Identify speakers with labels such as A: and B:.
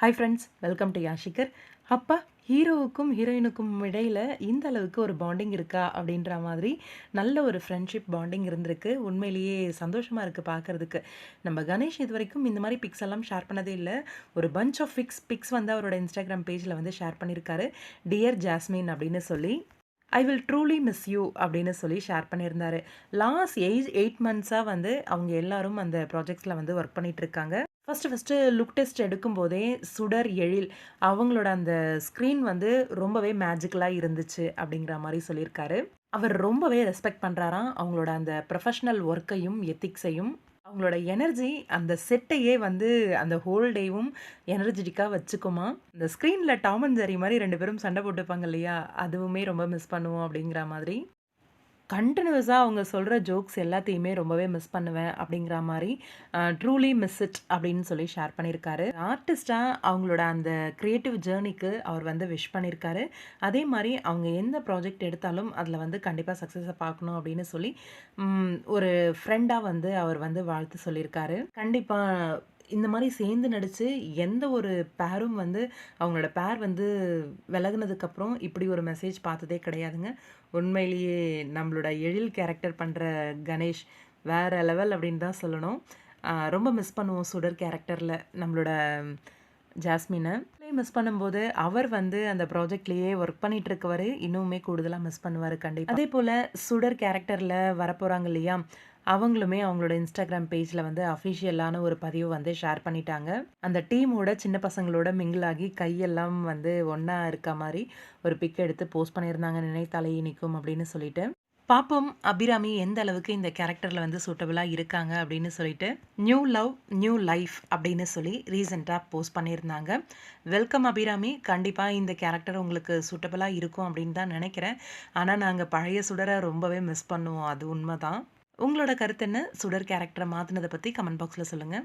A: Hi friends welcome to யாஷிகர் அப்பா ஹீரோவுக்கும் ஹீரோயினுக்கும் இடையில் இந்த அளவுக்கு ஒரு பாண்டிங் இருக்கா அப்படின்ற மாதிரி நல்ல ஒரு ஃப்ரெண்ட்ஷிப் பாண்டிங் இருந்திருக்கு. உண்மையிலேயே சந்தோஷமாக இருக்குது பார்க்குறதுக்கு நம்ம கணேஷ் இது வரைக்கும் இந்த மாதிரி பிக்ஸ் எல்லாம் ஷேர் பண்ணதே இல்லை. ஒரு பஞ்ச் ஆஃப் பிக்ஸ் பிக்ஸ் வந்து அவரோட இன்ஸ்டாகிராம் பேஜில் வந்து ஷேர் பண்ணியிருக்காரு டியர் ஜாஸ்மின் அப்படின்னு சொல்லி I will truly miss you அப்படின்னு சொல்லி ஷேர் பண்ணியிருந்தாரு. லாஸ்ட் எயிட் எயிட் மந்த்ஸாக வந்து அவங்க எல்லாரும் அந்த ப்ராஜெக்ட்ஸில் வந்து ஒர்க் பண்ணிகிட்ருக்காங்க ஃபஸ்ட்டு ஃபஸ்ட்டு லுக் டெஸ்ட் எடுக்கும்போதே சுடர் எழில் அவங்களோட அந்த ஸ்க்ரீன் வந்து ரொம்பவே மேஜிக்கலாக இருந்துச்சு அப்படிங்கிற மாதிரி சொல்லியிருக்காரு. அவர் ரொம்பவே ரெஸ்பெக்ட் பண்ணுறாராம் அவங்களோட அந்த ப்ரொஃபஷ்னல் ஒர்க்கையும் எத்திக்ஸையும் அவங்களோட எனர்ஜி அந்த செட்டையே வந்து அந்த ஹோல் டேவும் எனர்ஜெட்டிக்காக வச்சுக்குமா. இந்த ஸ்க்ரீனில் டாம் அண்ட் ஜெரி மாதிரி ரெண்டு பேரும் சண்டை போட்டுப்பாங்க இல்லையா? அதுவுமே ரொம்ப மிஸ் பண்ணுவோம் அப்படிங்கிற மாதிரி. கண்டினியூஸாக அவங்க சொல்கிற ஜோக்ஸ் எல்லாத்தையுமே ரொம்பவே மிஸ் பண்ணுவேன் அப்படிங்கிற மாதிரி ட்ரூலி மிஸ் இட் அப்படின்னு சொல்லி ஷேர் பண்ணியிருக்காரு. ஆர்டிஸ்டாக அவங்களோட அந்த க்ரியேட்டிவ் ஜேர்னிக்கு அவர் வந்து விஷ் பண்ணியிருக்காரு. அதே மாதிரி அவங்க எந்த ப்ராஜெக்ட் எடுத்தாலும் அதில் வந்து கண்டிப்பாக சக்ஸஸை பார்க்கணும் அப்படின்னு சொல்லி ஒரு ஃப்ரெண்டாக வந்து அவர் வந்து வாழ்த்து சொல்லியிருக்காரு. கண்டிப்பாக இந்த மாதிரி சேர்ந்து நடித்து எந்த ஒரு பேரும் வந்து அவங்களோட பேர் வந்து விலகுனதுக்கப்புறம் இப்படி ஒரு மெசேஜ் பார்த்ததே கிடையாதுங்க. உண்மையிலேயே நம்மளோட எழில் கேரக்டர் பண்ணுற கணேஷ் வேற லெவல் அப்படின்னு தான் சொல்லணும். ரொம்ப மிஸ் பண்ணுவோம் சுடர் கேரக்டரில் நம்மளோட ஜாஸ்மினை. மிஸ் பண்ணும்போது அவர் வந்து அந்த ப்ராஜெக்ட்லேயே ஒர்க் பண்ணிட்டு இருக்கவர் இன்னுமே கூடுதலாக மிஸ் பண்ணுவார் கண்டிப்பாக அதே போல் சுடர் கேரக்டரில் வரப்போகிறாங்க இல்லையா? அவங்களுமே அவங்களோட இன்ஸ்டாகிராம் பேஜில் வந்து அஃபிஷியலான ஒரு பதிவு வந்து ஷேர் பண்ணிட்டாங்க. அந்த டீமோட சின்ன பசங்களோட மிங்கிளாகி ஆகி கையெல்லாம் வந்து ஒன்றா இருக்க மாதிரி ஒரு பிக் எடுத்து போஸ்ட் பண்ணியிருந்தாங்க. நினைத்தாலே இனிக்கும் அப்படின்னு சொல்லிட்டு. பாப்போம் அபிராமி எந்த அளவுக்கு இந்த கேரக்டரில் வந்து சூட்டபுளாக இருக்காங்க அப்படின்னு சொல்லிட்டு. நியூ லவ் நியூ லைஃப் அப்படின்னு சொல்லி ரீசெண்டாக போஸ்ட் பண்ணியிருந்தாங்க. வெல்கம் அபிராமி. கண்டிப்பாக இந்த கேரக்டர் உங்களுக்கு சூட்டபுளாக இருக்கும் அப்படின்னு தான் நினைக்கிறேன். ஆனால் நாங்கள் பழைய சுடரை ரொம்பவே மிஸ் பண்ணுவோம். அது உண்மை தான் உங்களோட கருத்து என்ன? சுடர் கேரக்டரை மாற்றினதை பற்றி கமெண்ட் பாக்ஸில் சொல்லுங்கள்